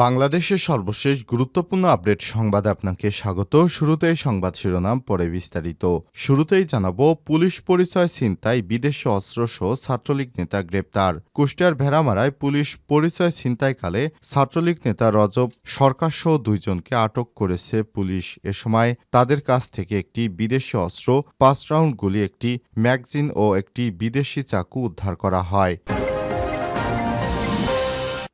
বাংলাদেশের সর্বশেষ গুরুত্বপূর্ণ আপডেট সংবাদে আপনাকে স্বাগত। শুরুতেই সংবাদ শিরোনাম, পরে বিস্তারিত। শুরুতেই জানাব, পুলিশ পরিচয় ছিনতাই, বিদেশি অস্ত্রসহ ছাত্রলীগ নেতা গ্রেপ্তার। কুষ্টিয়ার ভেড়ামারায় পুলিশ পরিচয় ছিনতাইকালে ছাত্রলীগ নেতা রজব সরকারসহ দুইজনকে আটক করেছে পুলিশ। এ সময় তাদের কাছ থেকে একটি বিদেশি অস্ত্র, পাঁচ রাউন্ড গুলি, একটি ম্যাগজিন ও একটি বিদেশি চাকু উদ্ধার করা হয়।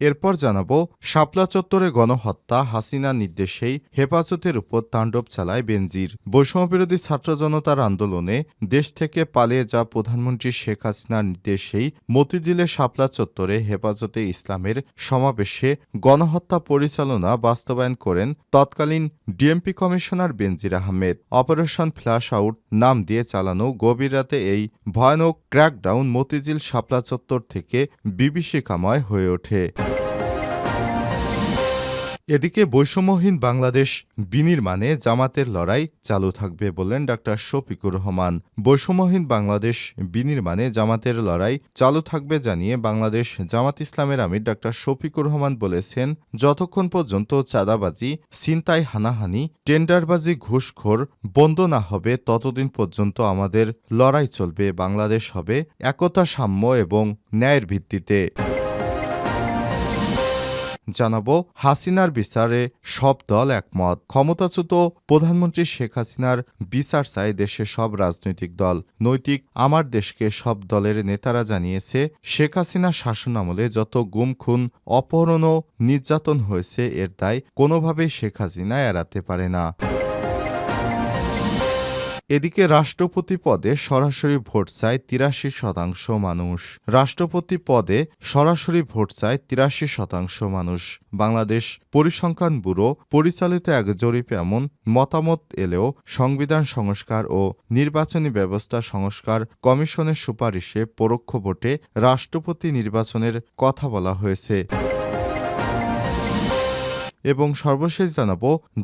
এরপর জানাব, শাপলা চত্বরে গণহত্যা, হাসিনার নির্দেশেই হেফাজতের উপর তাণ্ডব চালায় বেনজির। বৈষম্যবিরোধী ছাত্র জনতার আন্দোলনে দেশ থেকে পালিয়ে যা প্রধানমন্ত্রী শেখ হাসিনার নির্দেশেই মতিঝিলের শাপলা চত্বরে হেফাজতে ইসলামের সমাবেশে গণহত্যা পরিচালনা বাস্তবায়ন করেন তৎকালীন DMP commissioner Benazir Ahmed. Operation flash out নাম দিয়ে চালানো গভীর রাতে এই ভয়ানক ক্র্যাকডাউন মতিঝিল শাপলা চত্বর থেকে বিভীষিকাময় হয়ে ওঠে। এদিকে বৈষম্যহীন বাংলাদেশ বিনির্মাণে জামাতের লড়াই চালু থাকবে বললেন ডাক্তার শফিকুর রহমান। বৈষম্যহীন বাংলাদেশ বিনির্মাণে জামাতের লড়াই চালু থাকবে জানিয়ে বাংলাদেশ জামাত ইসলামের আমির ডাক্তার শফিকুর রহমান বলেছেন, যতক্ষণ পর্যন্ত চাঁদাবাজি, ছিনতাই, হানাহানি, টেন্ডারবাজি, ঘুষখোর বন্ধ না হবে, ততদিন পর্যন্ত আমাদের লড়াই চলবে, বাংলাদেশ হবে একতা সাম্য এবং ন্যায়ের ভিত্তিতে। জানাব হাসিনার বিচারে সব দল একমত। ক্ষমতাচ্যুত প্রধানমন্ত্রী শেখ হাসিনার বিচার চায় দেশে সব রাজনৈতিক দল। নৈতিক আমার দেশকে সব দলের নেতারা জানিয়েছে, শেখ হাসিনা শাসন আমলে যত গুম, খুন অপহরণ ও নির্যাতন হয়েছে, এর দায় কোনোভাবেই শেখ হাসিনা এড়াতে পারে না। এদিকে রাষ্ট্রপতি পদে সরাসরি ভোট চায় তিরাশি শতাংশ মানুষ। রাষ্ট্রপতি পদে সরাসরি ভোট চায় তিরাশি শতাংশ মানুষ। বাংলাদেশ পরিসংখ্যান ব্যুরো পরিচালিত এক জরিপে এমন মতামত এলেও সংবিধান সংস্কার ও নির্বাচনী ব্যবস্থা সংস্কার কমিশনের সুপারিশে পরোক্ষ ভোটে রাষ্ট্রপতি নির্বাচনের কথা বলা হয়েছে। এবং সর্বশেষ জানাব,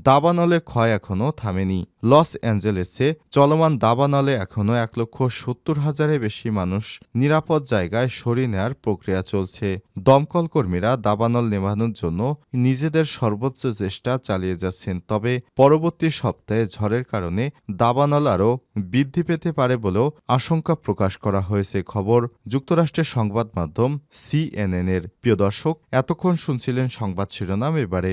দাবানলে ক্ষয় এখনও থামেনি। লস অ্যাঞ্জেলেসে চলমান দাবানলে এখনও এক লক্ষ সত্তর হাজারের বেশি মানুষ নিরাপদ জায়গায় সরিয়ে নেয়ার প্রক্রিয়া চলছে। দমকল কর্মীরা দাবানল নেভানোর জন্য নিজেদের সর্বোচ্চ চেষ্টা চালিয়ে যাচ্ছেন, তবে পরবর্তী সপ্তাহে ঝড়ের কারণে দাবানল আরও বৃদ্ধি পেতে পারে বলেও আশঙ্কা প্রকাশ করা হয়েছে। খবর যুক্তরাষ্ট্রের সংবাদ মাধ্যম সিএনএন এর প্রিয় দর্শক, এতক্ষণ শুনছিলেন সংবাদ শিরোনাম, এবারে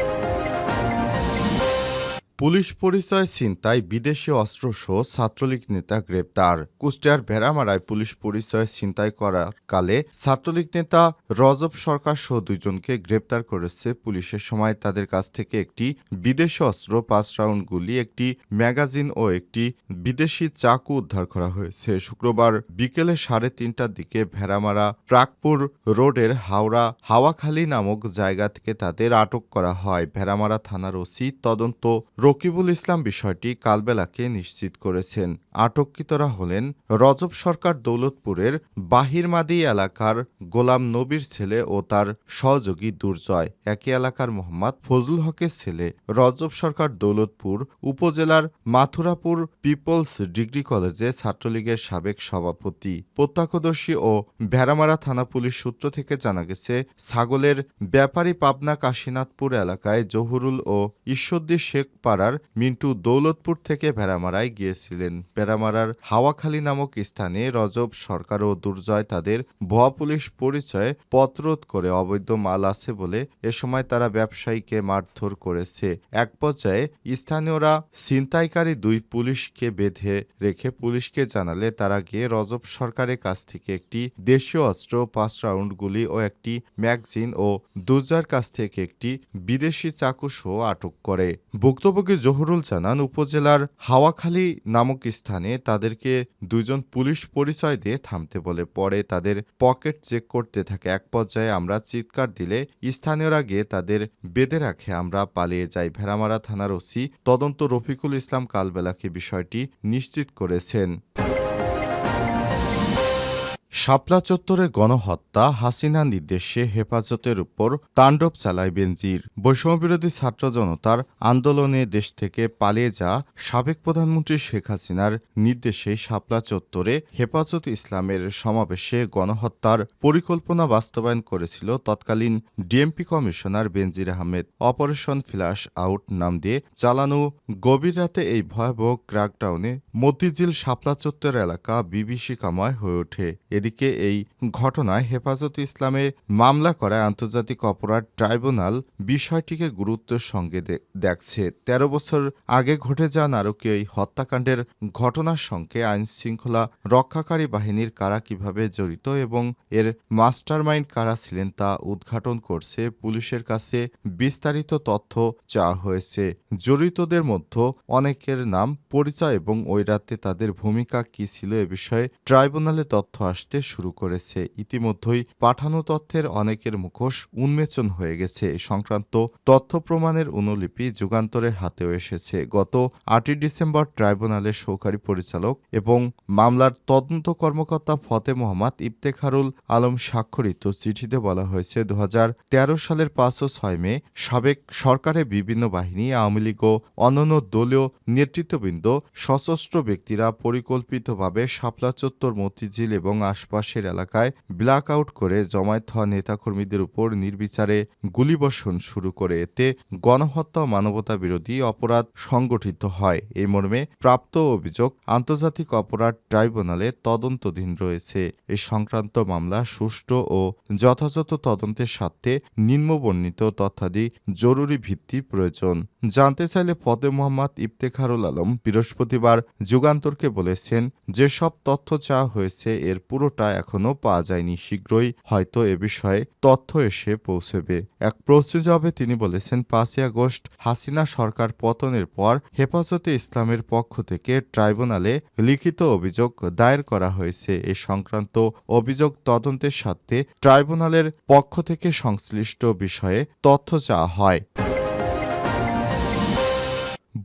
পুলিশ পরিচয় ছিনতাই, বিদেশি অস্ত্র অস্ত্রসহ ছাত্রলীগ নেতা গ্রেপ্তার। কুষ্টিয়ার ভেড়ামারায় পুলিশ পরিচয় ছিনতাই করার কালে ছাত্রলীগ নেতা রজব সরকার সহ দুইজনকে গ্রেপ্তার করেছে পুলিশের সময়। তাদের কাছ থেকে একটি বিদেশি অস্ত্র, পাঁচ রাউন্ড গুলি, একটি ম্যাগাজিন ও একটি বিদেশি চাকু উদ্ধার করা হয়েছে। শুক্রবার বিকেলে সাড়ে তিনটার দিকে ভেড়ামারা ট্রাকপুর রোডের হাওড়া হাওয়াখালী নামক জায়গা থেকে তাদের আটক করা হয়। ভেড়ামারা থানার ওসি তদন্ত রকিবুল ইসলাম বিষয়টি কালবেলাকে নিশ্চিত করেছেন। আটককৃতরা হলেন রজব সরকার দৌলতপুরের বাহিরমাদি এলাকার গোলাম নবীর ছেলে ও তার সহযোগী দুর্জয়। একই এলাকার মোহাম্মদ ফজলুল হকের ছেলে রজব সরকার দৌলতপুর উপজেলার মাথুরাপুর পিপলস ডিগ্রি কলেজে ছাত্রলীগের সাবেক সভাপতি, প্রত্যক্ষদর্শী ও ভেড়ামারা থানা পুলিশ সূত্র থেকে জানা গেছে, ছাগলের ব্যাপারী পাবনা কাশীনাথপুর এলাকায় জহুরুল ও ঈশ্বরদী শেখ পাড়ার মিন্টু দৌলতপুর থেকে ভেড়ামারায় গিয়েছিলেন। ভেড়ামারার হাওয়াখালী নামক স্থানে রজব সরকার ও দুর্জয় তাদের ভুয়া পুলিশ পরিচয়ে পথরোধ করে অবৈধ মাল আছে বলে এ সময় তারা ব্যবসায়ীকে মারধর করেছে। এক পর্যায়ে স্থানীয়রা ছিনতাইকারী দুই পুলিশকে বেঁধে রেখে পুলিশকে জানালে তারা গিয়ে রজব সরকারের কাছ থেকে একটি দেশীয় অস্ত্র, পাঁচ রাউন্ড গুলি ও একটি ম্যাগজিন ও দুর্জয়ের কাছ থেকে একটি বিদেশি চাকু সহ আটক করে। ভুক্তভোগী সহযোগী জহুরুল জানান, উপজেলার হাওয়াখালী নামক স্থানে তাদেরকে দুজন পুলিশ পরিচয় দিয়ে থামতে বলে। পরে তাদের পকেট চেক করতে থাকে। এক পর্যায়ে আমরা চিৎকার দিলে স্থানীয়রা গিয়ে তাদের বেঁধে রাখে। আমরা পালিয়ে যাই। ভেড়ামারা থানার ওসি তদন্ত রফিকুল ইসলাম কালবেলাকে বিষয়টি নিশ্চিত করেছেন। শাপলা চত্বরে গণহত্যা, হাসিনা নির্দেশে হেফাজতের উপর তাণ্ডব চালায় বেনজির। বৈষম্যবিরোধী ছাত্র জনতার আন্দোলনে দেশ থেকে পালিয়ে যা সাবেক প্রধানমন্ত্রী শেখ হাসিনার নির্দেশে শাপলা চত্বরে হেফাজত ইসলামের সমাবেশে গণহত্যার পরিকল্পনা বাস্তবায়ন করেছিল তৎকালীন DMP commissioner Benazir Ahmed. Operation flash out নাম দিয়ে চালানো গভীর রাতে এই ভয়াবহ ক্র্যাকডাউনে মতিঝিল শাপলা চত্বর এলাকা বিভীষিকাময় হয়ে ওঠে। এদিকে এই ঘটনায় হেফাজত ইসলামে মামলা করায় আন্তর্জাতিক অপরাধ ট্রাইব্যুনাল বিষয়টিকে গুরুত্বের সঙ্গে দেখছে। তেরো বছর আগে ঘটে যাওয়া নারকীয় এই হত্যাকাণ্ডের ঘটনার সঙ্গে আইন শৃঙ্খলা রক্ষাকারী বাহিনীর কারা কীভাবে জড়িত এবং এর মাস্টারমাইন্ড কারা ছিলেন তা উদ্ঘাটন করছে পুলিশের কাছে বিস্তারিত তথ্য চাওয়া হয়েছে। জড়িতদের মধ্যে অনেকের নাম, পরিচয় এবং ওই রাতে তাদের ভূমিকা কী ছিল এ বিষয়ে ট্রাইব্যুনালে তথ্য আসতে শুরু করেছে। ইতিমধ্যেই পাঠানো তথ্যের অনেকের মুখোশ উন্মেচন হয়ে গেছে। এ সংক্রান্ত তথ্য প্রমাণের অনুলিপি যুগান্তরের হাতেও এসেছে। গত আটই ডিসেম্বর ট্রাইব্যুনালের সহকারী পরিচালক এবং মামলার তদন্ত কর্মকর্তা ফতে মোহাম্মদ ইফতেখারুল আলম স্বাক্ষরিত চিঠিতে বলা হয়েছে দু হাজার তেরো সালের পাঁচ ও ছয় মে সাবেক সরকারের বিভিন্ন বাহিনী, আওয়ামী লীগ ও অন্যান্য দলীয় নেতৃত্ববৃন্দ সশস্ত্র ব্যক্তিরা পরিকল্পিতভাবে শাপলা চত্বর মতিঝিল এবং আশপাশের এলাকায় ব্ল্যাক আউট করে জমায়েত হওয়া নেতাকর্মীদের উপর নির্বিচারে গুলিবর্ষণ শুরু করে। এতে গণহত্যা মানবতা বিরোধী অপরাধ সংগঠিত হয়। এই মর্মে প্রাপ্ত অভিযোগ, আন্তর্জাতিক অপরাধ ট্রাইব্যুনালে তদন্তধীন রয়েছে। এ সংক্রান্ত মামলা সুষ্ঠু ও যথাযথ তদন্তের স্বার্থে নিম্নবর্ণিত তথ্যাদি জরুরি ভিত্তি প্রয়োজন। জানতে চাইলে পদে মোহাম্মদ ইফতেখারুল আলম বৃহস্পতিবার যুগান্তরকে বলেছেন, যেসব তথ্য চাওয়া হয়েছে, এর পুরোটা এখনও পাওয়া যায়নি। শীঘ্রই হয়তো এ বিষয়ে তথ্য এসে পৌঁছবে। এক প্রশ্নের জবাবে তিনি বলেছেন, পাঁচই আগস্ট হাসিনা সরকার পতনের পর হেফাজতে ইসলামের পক্ষ থেকে ট্রাইব্যুনালে লিখিত অভিযোগ দায়ের করা হয়েছে। এ সংক্রান্ত অভিযোগ তদন্তের সাথে ট্রাইব্যুনালের পক্ষ থেকে সংশ্লিষ্ট বিষয়ে তথ্য চাওয়া হয়।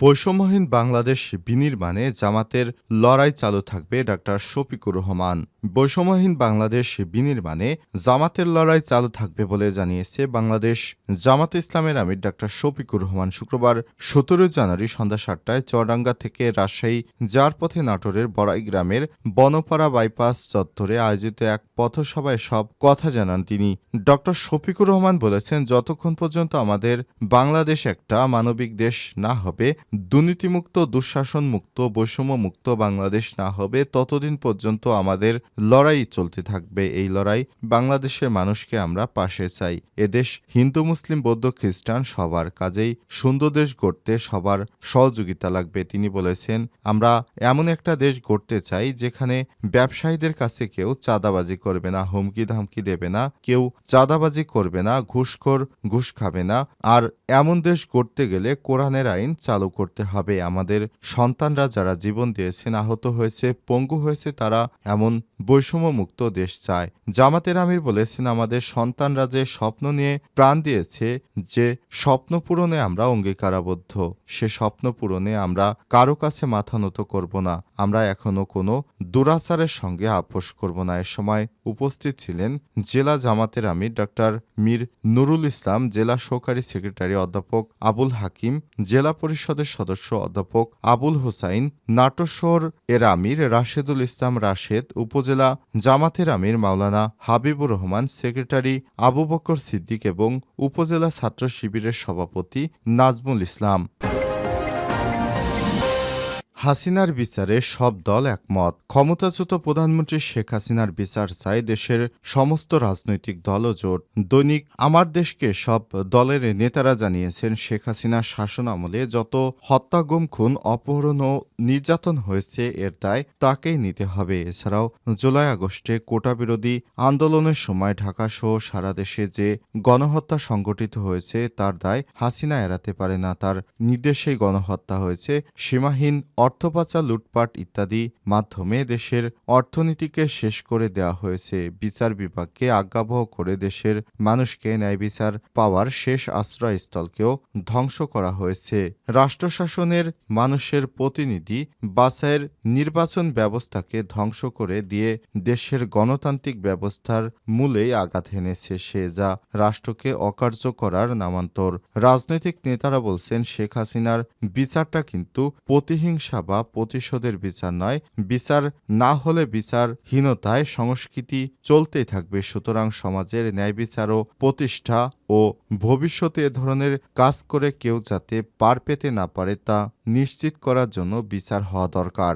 বৈষম্যহীন বাংলাদেশ বিনির্মাণে জামাতের লড়াই চালু থাকবে ডাক্তার শফিকুর রহমান। বৈষম্যহীন বাংলাদেশ বিনির্মাণে জামাতের লড়াই চালু থাকবে বলে জানিয়েছে বাংলাদেশ। জামাত ইসলামের আমির ডাক্তার শফিকুর রহমান শুক্রবার সতেরো জানুয়ারি সন্ধ্যা সাতটায় চরডাঙ্গা থেকে রাজশাহী যার পথে নাটোরের বড়াই গ্রামের বনপাড়া বাইপাস চত্বরে আয়োজিত এক পথসভায় সব কথা জানান তিনি। ডক্টর শফিকুর রহমান বলেছেন, যতক্ষণ পর্যন্ত আমাদের বাংলাদেশ একটা মানবিক দেশ না হবে, দুর্নীতিমুক্ত, দুঃশাসনমুক্ত, বৈষম্যমুক্ত বাংলাদেশ না হবে, ততদিন পর্যন্ত আমাদের লড়াই চলতে থাকবে এই লড়াই বাংলাদেশের মানুষকে আমরা পাশে চাই। এদেশ হিন্দু, মুসলিম, বৌদ্ধ, খ্রিস্টান সবার কাজেই সুন্দর দেশ গড়তে সবার সহযোগিতা লাগবে, তিনি বলেছেন। আমরা এমন একটা দেশ গড়তে চাই যেখানে ব্যবসায়ীদের কাছে কেউ চাঁদাবাজি করবে না, হুমকি ধামকি দেবে না, কেউ চাঁদাবাজি করবে না, ঘুষখোর ঘুষ খাবে না। আর এমন দেশ গড়তে গেলে কোরআনের আইন চালু করতে হবে। আমাদের সন্তানরা যারা জীবন দিয়েছেন, আহত হয়েছে, পঙ্গু হয়েছে, তারা এমন বৈষম্যমুক্ত দেশ চায়। জামাতের আমির বলেছেন আমাদের সন্তানরা যে স্বপ্ন নিয়ে প্রাণ দিয়েছে, যে স্বপ্ন পূরণে আমরা অঙ্গীকারাবদ্ধ, সে স্বপ্ন পূরণে আমরা কারও কাছে মাথা নত করব না। আমরা এখনও কোনো দুরাচারের সঙ্গে আপোষ করব না। এ সময় উপস্থিত ছিলেন জেলা জামাতের আমির ডাক্তার মীর নুরুল ইসলাম, জেলা সহকারী সেক্রেটারি অধ্যাপক আবুল হাকিম, জেলা পরিষদের সদস্য অধ্যাপক আবুল হোসাইন নাটোশহর এর আমির রাশেদুল ইসলাম রাশেদ, উপজেলা জামাতের আমির মাওলানা হাবিবুর রহমান, সেক্রেটারি আবু বকর সিদ্দিক এবং উপজেলা ছাত্র শিবিরের সভাপতি নাজমুল ইসলাম। হাসিনার বিচারে সব দল একমত। ক্ষমতাচ্যুত প্রধানমন্ত্রী শেখ হাসিনার বিচার চায় দেশের সমস্ত রাজনৈতিক দল ও জোট। দৈনিক আমার দেশকে সব দলের নেতারা জানিয়েছেন, শেখ হাসিনার শাসন আমলে যত হত্যা, গুম, খুন, অপহরণ ও নির্যাতন হয়েছে, এর দায় তাকেই নিতে হবে। এছাড়াও জুলাই আগস্টে কোটা বিরোধী আন্দোলনের সময় ঢাকা সহ সারা দেশে যে গণহত্যা সংগঠিত হয়েছে, তার দায় হাসিনা এড়াতে পারে না। তার নির্দেশেই গণহত্যা হয়েছে। সীমাহীন অর্থপাচার লুটপাট ইত্যাদি মাধ্যমে দেশের অর্থনীতিকে শেষ করে দেওয়া হয়েছে। বিচার বিভাগকে আজ্ঞাবহ করে দেশের মানুষকে ন্যায় বিচার পাওয়ার শেষ আশ্রয়স্থলকেও ধ্বংস করা হয়েছে। রাষ্ট্রশাসনের মানুষের প্রতিনিধি বাছাইয়ের নির্বাচন ব্যবস্থাকে ধ্বংস করে দিয়ে দেশের গণতান্ত্রিক ব্যবস্থার মূলেই আঘাত হেনেছে সে, যা রাষ্ট্রকে অকার্য করার নামান্তর। রাজনৈতিক নেতারা বলছেন, শেখ হাসিনার বিচারটা কিন্তু প্রতিহিংসা বা প্রতিশোধের বিচার নয়, বিচার না হলে বিচারহীনতায় সংস্কৃতি চলতেই থাকবে। সুতরাং সমাজের ন্যায় বিচার ও প্রতিষ্ঠা ও ভবিষ্যতে এ ধরনের কাজ করে কেউ যাতে পার পেতে না পারে তা নিশ্চিত করার জন্য বিচার হওয়া দরকার।